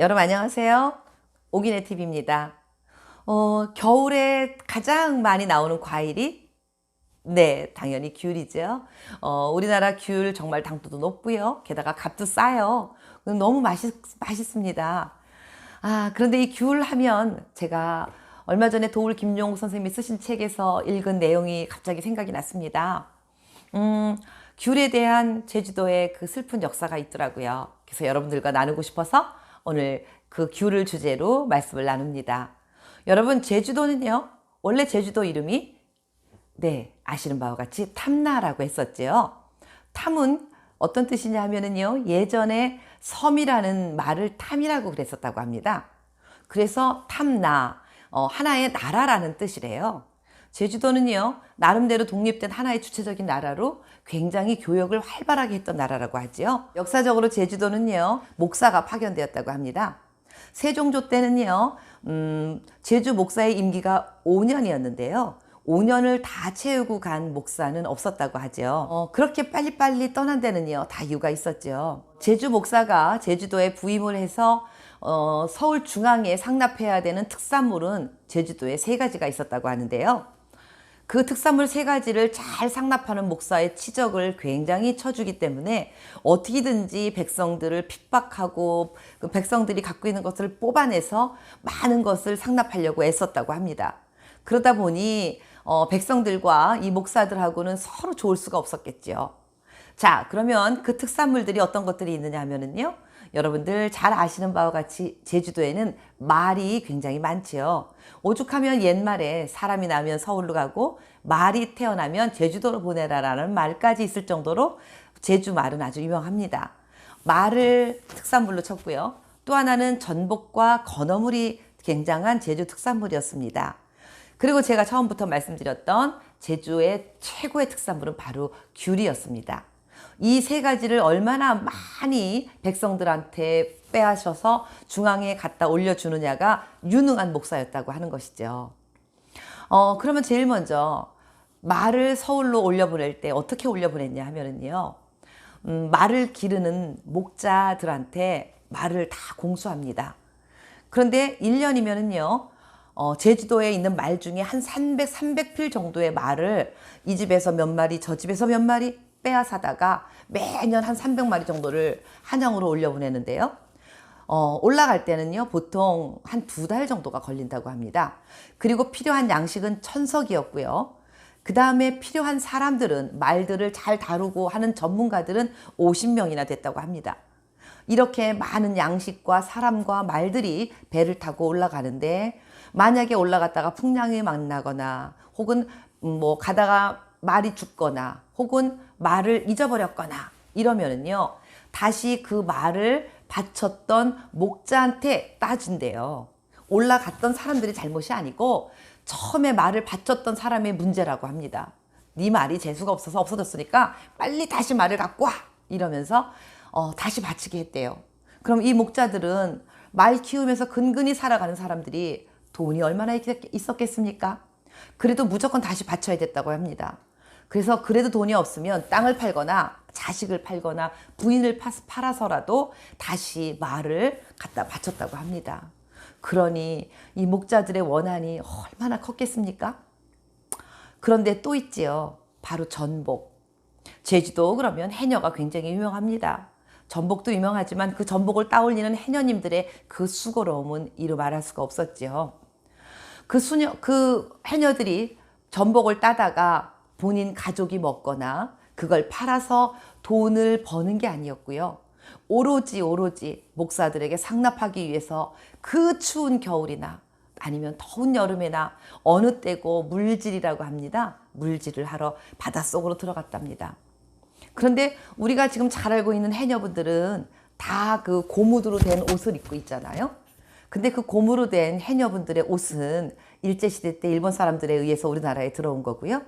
여러분 안녕하세요. 오기네 TV입니다. 어, 겨울에 가장 많이 나오는 과일이 네, 당연히 귤이죠. 어, 우리나라 귤 정말 당도도 높고요. 게다가 값도 싸요. 너무 맛있, 맛있습니다. 아, 그런데 이 귤 하면 제가 얼마 전에 도울 김용 선생님이 쓰신 책에서 읽은 내용이 갑자기 생각이 났습니다. 음, 귤에 대한 제주도의 그 슬픈 역사가 있더라고요. 그래서 여러분들과 나누고 싶어서 오늘 그 귤을 주제로 말씀을 나눕니다. 여러분, 제주도는요, 원래 제주도 이름이 네, 아시는 바와 같이 탐나라고 했었지요. 탐은 어떤 뜻이냐 하면은요, 예전에 섬이라는 말을 탐이라고 그랬었다고 합니다. 그래서 탐나, 어, 하나의 나라라는 뜻이래요. 제주도는요, 나름대로 독립된 하나의 주체적인 나라로 굉장히 교역을 활발하게 했던 나라라고 하지요. 역사적으로 제주도는요, 목사가 파견되었다고 합니다. 세종조 때는요, 음, 제주 목사의 임기가 5년이었는데요. 5년을 다 채우고 간 목사는 없었다고 하죠. 어, 그렇게 빨리빨리 떠난 데는요, 다 이유가 있었죠. 제주 목사가 제주도에 부임을 해서 어, 서울 중앙에 상납해야 되는 특산물은 제주도에 세 가지가 있었다고 하는데요. 그 특산물 세 가지를 잘 상납하는 목사의 치적을 굉장히 쳐주기 때문에 어떻게든지 백성들을 핍박하고 그 백성들이 갖고 있는 것을 뽑아내서 많은 것을 상납하려고 애썼다고 합니다. 그러다 보니 어, 백성들과 이 목사들하고는 서로 좋을 수가 없었겠죠. 자, 그러면 그 특산물들이 어떤 것들이 있느냐 하면은요. 여러분들 잘 아시는 바와 같이 제주도에는 말이 굉장히 많지요. 오죽하면 옛말에 사람이 나면 서울로 가고 말이 태어나면 제주도로 보내라라는 말까지 있을 정도로 제주 말은 아주 유명합니다. 말을 특산물로 쳤고요. 또 하나는 전복과 건어물이 굉장한 제주 특산물이었습니다. 그리고 제가 처음부터 말씀드렸던 제주의 최고의 특산물은 바로 귤이었습니다. 이 세 가지를 얼마나 많이 백성들한테 빼앗아서 중앙에 갖다 올려주느냐가 유능한 목사였다고 하는 것이죠. 어, 그러면 제일 먼저 말을 서울로 올려보낼 때 어떻게 올려보냈냐 하면은요. 음, 말을 기르는 목자들한테 말을 다 공수합니다. 그런데 1년이면은요. 어, 제주도에 있는 말 중에 한 300, 300필 정도의 말을 이 집에서 몇 마리, 저 집에서 몇 마리 빼앗아다가 매년 한 300마리 정도를 한양으로 올려보내는데요. 어, 올라갈 때는요, 보통 한 두 달 정도가 걸린다고 합니다. 그리고 필요한 양식은 천석이었고요. 그 다음에 필요한 사람들은 말들을 잘 다루고 하는 전문가들은 50명이나 됐다고 합니다. 이렇게 많은 양식과 사람과 말들이 배를 타고 올라가는데 만약에 올라갔다가 풍랑이 만나거나 혹은 뭐 가다가 말이 죽거나 혹은 말을 잊어버렸거나 이러면은요 다시 그 말을 바쳤던 목자한테 따진대요. 올라갔던 사람들이 잘못이 아니고 처음에 말을 바쳤던 사람의 문제라고 합니다. 네 말이 재수가 없어서 없어졌으니까 빨리 다시 말을 갖고 와 이러면서 어, 다시 바치게 했대요. 그럼 이 목자들은 말 키우면서 근근히 살아가는 사람들이 돈이 얼마나 있었겠습니까? 그래도 무조건 다시 바쳐야 됐다고 합니다. 그래서 그래도 돈이 없으면 땅을 팔거나 자식을 팔거나 부인을 팔아서라도 다시 말을 갖다 바쳤다고 합니다. 그러니 이 목자들의 원한이 얼마나 컸겠습니까? 그런데 또 있지요. 바로 전복. 제주도 그러면 해녀가 굉장히 유명합니다. 전복도 유명하지만 그 전복을 따올리는 해녀님들의 그 수고로움은 이루 말할 수가 없었지요. 그 수녀, 그 해녀들이 전복을 따다가 본인 가족이 먹거나 그걸 팔아서 돈을 버는 게 아니었고요. 오로지 오로지 목사들에게 상납하기 위해서 그 추운 겨울이나 아니면 더운 여름에나 어느 때고 물질이라고 합니다. 물질을 하러 바닷속으로 들어갔답니다. 그런데 우리가 지금 잘 알고 있는 해녀분들은 다 그 고무드로 된 옷을 입고 있잖아요. 근데 그 고무로 된 해녀분들의 옷은 일제시대 때 일본 사람들에 의해서 우리나라에 들어온 거고요.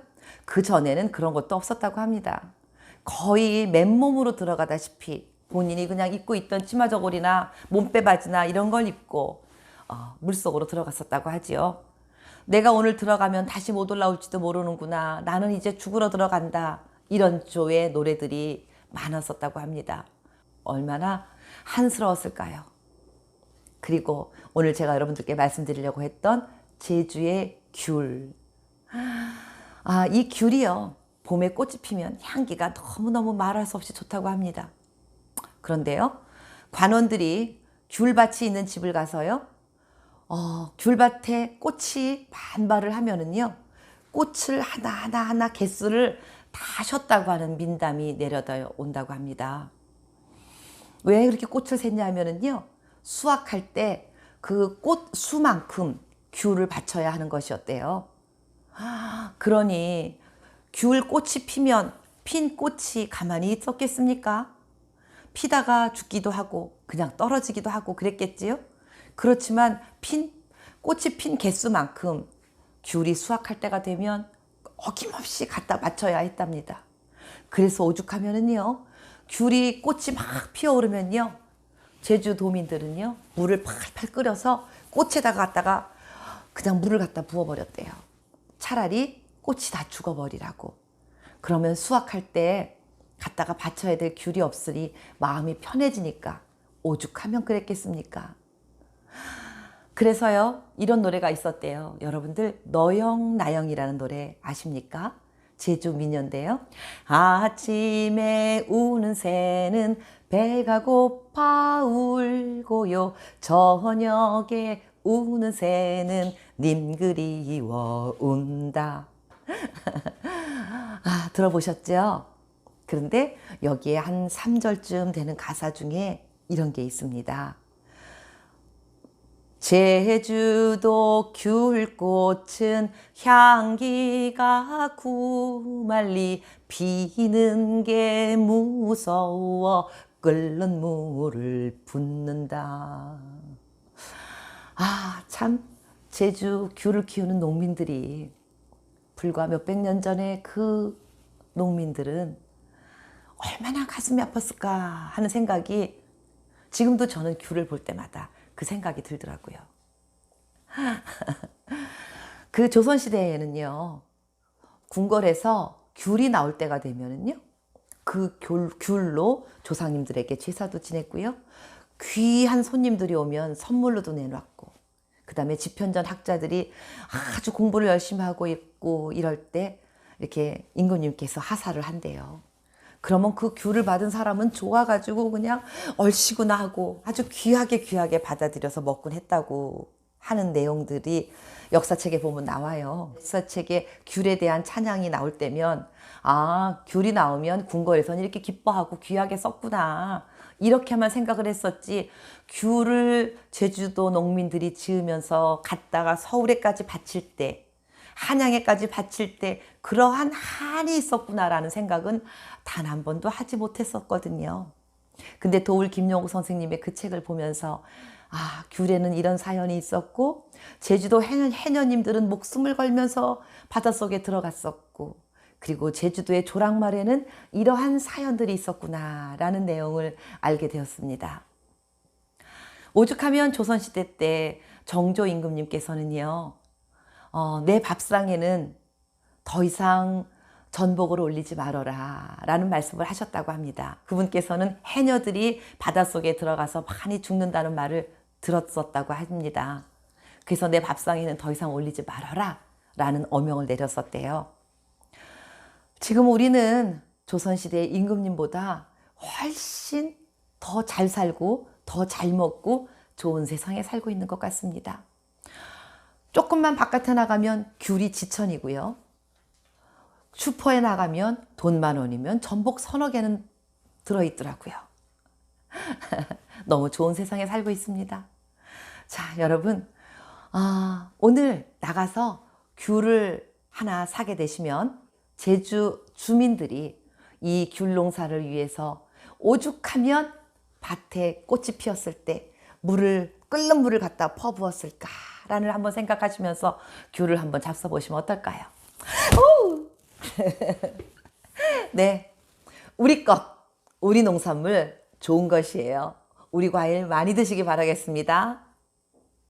그 전에는 그런 것도 없었다고 합니다. 거의 맨몸으로 들어가다시피 본인이 그냥 입고 있던 치마 저고리나 몸빼 바지나 이런 걸 입고 어, 물속으로 들어갔었다고 하지요. 내가 오늘 들어가면 다시 못 올라올지도 모르는구나. 나는 이제 죽으러 들어간다. 이런 조의 노래들이 많았었다고 합니다. 얼마나 한스러웠을까요? 그리고 오늘 제가 여러분들께 말씀드리려고 했던 제주의 귤. 아, 이 귤이요. 봄에 꽃이 피면 향기가 너무너무 말할 수 없이 좋다고 합니다. 그런데요. 관원들이 귤밭이 있는 집을 가서요. 어, 귤밭에 꽃이 만발을 하면은요. 꽃을 하나하나 하나 개수를 다 쉬었다고 하는 민담이 내려다 온다고 합니다. 왜 그렇게 꽃을 샜냐면은요. 수확할 때 그 꽃 수만큼 귤을 바쳐야 하는 것이었대요. 아, 그러니 귤 꽃이 피면 핀 꽃이 가만히 있었겠습니까? 피다가 죽기도 하고 그냥 떨어지기도 하고 그랬겠지요? 그렇지만 핀 꽃이 핀 개수만큼 귤이 수확할 때가 되면 어김없이 갖다 맞춰야 했답니다. 그래서 오죽하면은요, 귤이 꽃이 막 피어오르면요, 제주도민들은요, 물을 팔팔 끓여서 꽃에다가 갖다가 그냥 물을 갖다 부어버렸대요. 차라리 꽃이 다 죽어버리라고. 그러면 수확할 때 갖다가 바쳐야 될 귤이 없으니 마음이 편해지니까 오죽하면 그랬겠습니까? 그래서요, 이런 노래가 있었대요. 여러분들, 너영, 나영이라는 노래 아십니까? 제주 민요인데요. 아침에 우는 새는 배가 고파 울고요. 저녁에 우는 새는 님 그리워 운다. 아, 들어보셨죠? 그런데 여기에 한 3절쯤 되는 가사 중에 이런 게 있습니다. 제주도 귤꽃은 향기가 구말리 피는 게 무서워 끓는 물을 붓는다. 아, 참, 제주 귤을 키우는 농민들이 불과 몇백 년 전에 그 농민들은 얼마나 가슴이 아팠을까 하는 생각이 지금도 저는 귤을 볼 때마다 그 생각이 들더라고요. 그 조선시대에는요, 궁궐에서 귤이 나올 때가 되면은요, 그 귤, 귤로 조상님들에게 제사도 지냈고요, 귀한 손님들이 오면 선물로도 내놨고, 그 다음에 집현전 학자들이 아주 공부를 열심히 하고 있고 이럴 때 이렇게 임금님께서 하사를 한대요. 그러면 그 귤을 받은 사람은 좋아가지고 그냥 얼씨구나 하고 아주 귀하게 귀하게 받아들여서 먹곤 했다고 하는 내용들이 역사책에 보면 나와요. 역사책에 귤에 대한 찬양이 나올 때면 아, 귤이 나오면 궁궐에서는 이렇게 기뻐하고 귀하게 썼구나. 이렇게만 생각을 했었지 귤을 제주도 농민들이 지으면서 갔다가 서울에까지 바칠 때 한양에까지 바칠 때 그러한 한이 있었구나라는 생각은 단 한 번도 하지 못했었거든요. 근데 도울 김용국 선생님의 그 책을 보면서 아, 귤에는 이런 사연이 있었고 제주도 해녀, 해녀님들은 목숨을 걸면서 바닷속에 들어갔었고 그리고 제주도의 조랑말에는 이러한 사연들이 있었구나 라는 내용을 알게 되었습니다. 오죽하면 조선시대 때 정조 임금님께서는요, 어, 내 밥상에는 더 이상 전복을 올리지 말어라 라는 말씀을 하셨다고 합니다. 그분께서는 해녀들이 바닷속에 들어가서 많이 죽는다는 말을 들었었다고 합니다. 그래서 내 밥상에는 더 이상 올리지 말아라 라는 어명을 내렸었대요. 지금 우리는 조선시대의 임금님보다 훨씬 더 잘 살고 더 잘 먹고 좋은 세상에 살고 있는 것 같습니다. 조금만 바깥에 나가면 귤이 지천이고요. 슈퍼에 나가면 돈 만 원이면 전복 서너 개는 들어있더라고요. 너무 좋은 세상에 살고 있습니다. 자, 여러분, 아, 오늘 나가서 귤을 하나 사게 되시면 제주 주민들이 이 귤 농사를 위해서 오죽하면 밭에 꽃이 피었을 때 물을 끓는 물을 갖다 퍼부었을까라는 한번 생각하시면서 귤을 한번 잡숴 보시면 어떨까요? 네, 우리 것, 우리 농산물 좋은 것이에요. 우리 과일 많이 드시기 바라겠습니다.